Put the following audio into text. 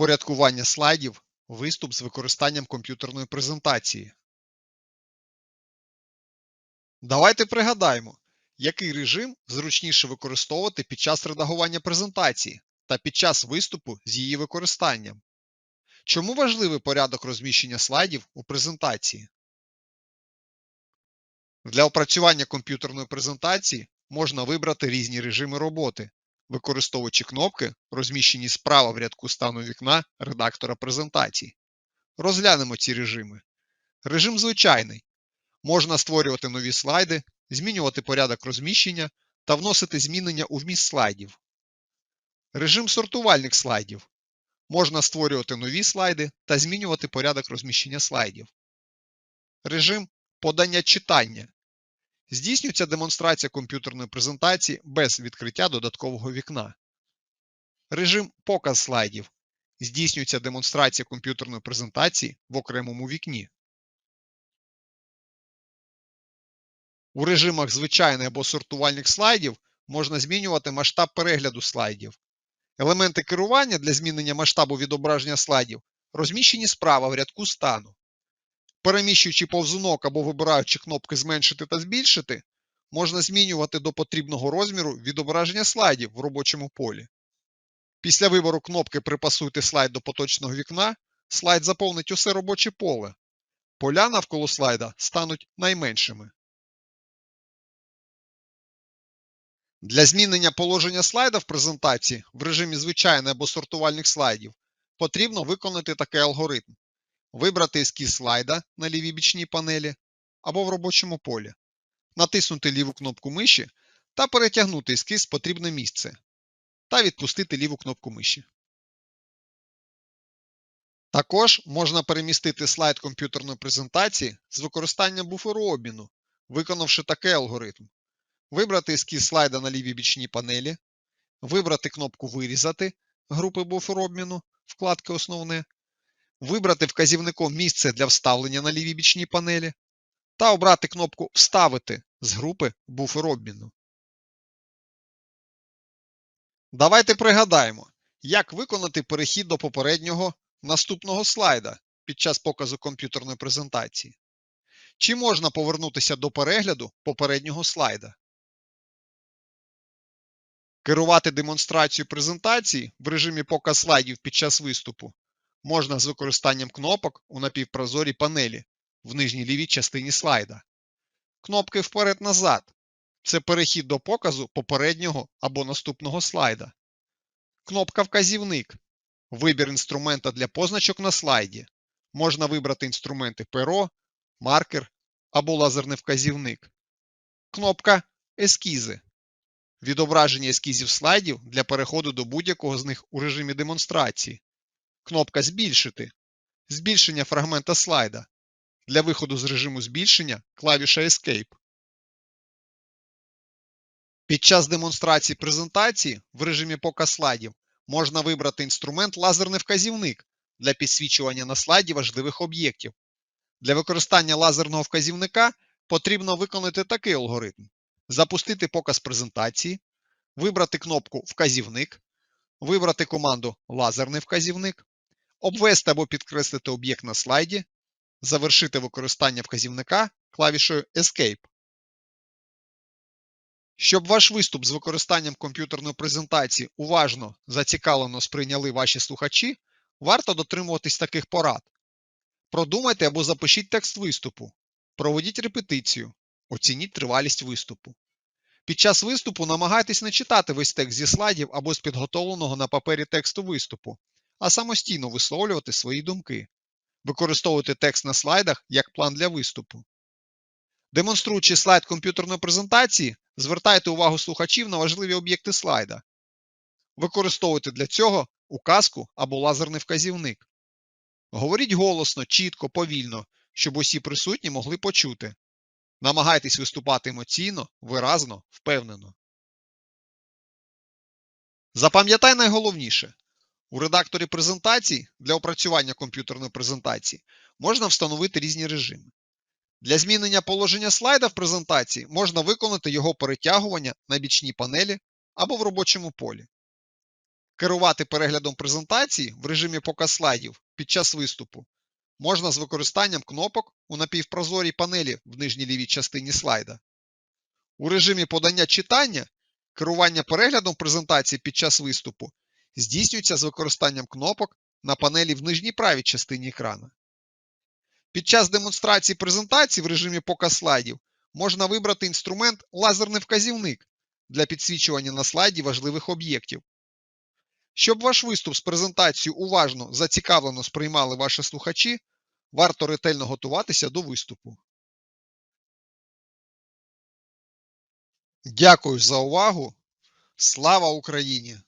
Упорядкування слайдів, виступ з використанням комп'ютерної презентації. Давайте пригадаємо, який режим зручніше використовувати під час редагування презентації та під час виступу з її використанням. Чому важливий порядок розміщення слайдів у презентації? Для опрацювання комп'ютерної презентації можна вибрати різні режими роботи, використовуючи кнопки, розміщені справа в рядку стану вікна редактора презентації. Розглянемо ці режими. Режим звичайний. Можна створювати нові слайди, змінювати порядок розміщення та вносити змінення у вміст слайдів. Режим сортувальних слайдів. Можна створювати нові слайди та змінювати порядок розміщення слайдів. Режим подання читання. Здійснюється демонстрація комп'ютерної презентації без відкриття додаткового вікна. Режим показ слайдів. Здійснюється демонстрація комп'ютерної презентації в окремому вікні. У режимах звичайних або сортувальних слайдів можна змінювати масштаб перегляду слайдів. Елементи керування для змінення масштабу відображення слайдів розміщені справа в рядку стану. Переміщуючи повзунок або вибираючи кнопки Зменшити та збільшити, можна змінювати до потрібного розміру відображення слайдів в робочому полі. Після вибору кнопки Припасуйте слайд до поточного вікна, слайд заповнить усе робоче поле. Поля навколо слайда стануть найменшими. Для змінення положення слайда в презентації в режимі звичайних або сортувальних слайдів потрібно виконати такий алгоритм. Вибрати ескіз слайда на лівій бічній панелі або в робочому полі, натиснути ліву кнопку миші та перетягнути ескіз в потрібне місце та відпустити ліву кнопку миші. Також можна перемістити слайд комп'ютерної презентації з використанням буферу обміну, виконавши такий алгоритм. Вибрати ескіз слайда на лівій бічній панелі, вибрати кнопку Вирізати групи буферу обміну, вкладки Основне, вибрати вказівником місце для вставлення на лівій бічній панелі та обрати кнопку Вставити з групи буфер обміну. Давайте пригадаємо, як виконати перехід до попереднього наступного слайда під час показу комп'ютерної презентації. Чи можна повернутися до перегляду попереднього слайда? Керувати демонстрацією презентації в режимі показ слайдів під час виступу можна з використанням кнопок у напівпрозорій панелі в нижній лівій частині слайда. Кнопки вперед-назад це перехід до показу попереднього або наступного слайда. Кнопка Вказівник вибір інструмента для позначок на слайді. Можна вибрати інструменти перо, маркер або лазерний вказівник. Кнопка Ескізи відображення ескізів слайдів для переходу до будь-якого з них у режимі демонстрації. Кнопка Збільшити збільшення фрагмента слайда. Для виходу з режиму збільшення клавіша Escape. Під час демонстрації презентації в режимі показ слайдів можна вибрати інструмент лазерний вказівник для підсвічування на слайді важливих об'єктів. Для використання лазерного вказівника потрібно виконати такий алгоритм: запустити показ презентації, вибрати кнопку Вказівник, вибрати команду Лазерний вказівник, обвести або підкреслити об'єкт на слайді, завершити використання вказівника клавішою Escape. Щоб ваш виступ з використанням комп'ютерної презентації уважно, зацікавлено сприйняли ваші слухачі, варто дотримуватись таких порад. Продумайте або запишіть текст виступу, проведіть репетицію, оцініть тривалість виступу. Під час виступу намагайтесь не читати весь текст зі слайдів або з підготовленого на папері тексту виступу, а самостійно висловлювати свої думки. Використовуйте текст на слайдах як план для виступу. Демонструючи слайд комп'ютерної презентації, звертайте увагу слухачів на важливі об'єкти слайда. Використовуйте для цього указку або лазерний вказівник. Говоріть голосно, чітко, повільно, щоб усі присутні могли почути. Намагайтесь виступати емоційно, виразно, впевнено. Запам'ятай найголовніше. У редакторі презентацій для опрацювання комп'ютерної презентації можна встановити різні режими. Для змінення положення слайда в презентації можна виконати його перетягування на бічній панелі або в робочому полі. Керувати переглядом презентації в режимі показ слайдів під час виступу можна з використанням кнопок у напівпрозорій панелі в нижній лівій частині слайда. У режимі подання читання керування переглядом презентації під час виступу здійснюється з використанням кнопок на панелі в нижній правій частині екрана. Під час демонстрації презентації в режимі показ слайдів можна вибрати інструмент лазерний вказівник для підсвічування на слайді важливих об'єктів. Щоб ваш виступ з презентацією уважно, зацікавлено сприймали ваші слухачі, варто ретельно готуватися до виступу. Дякую за увагу. Слава Україні!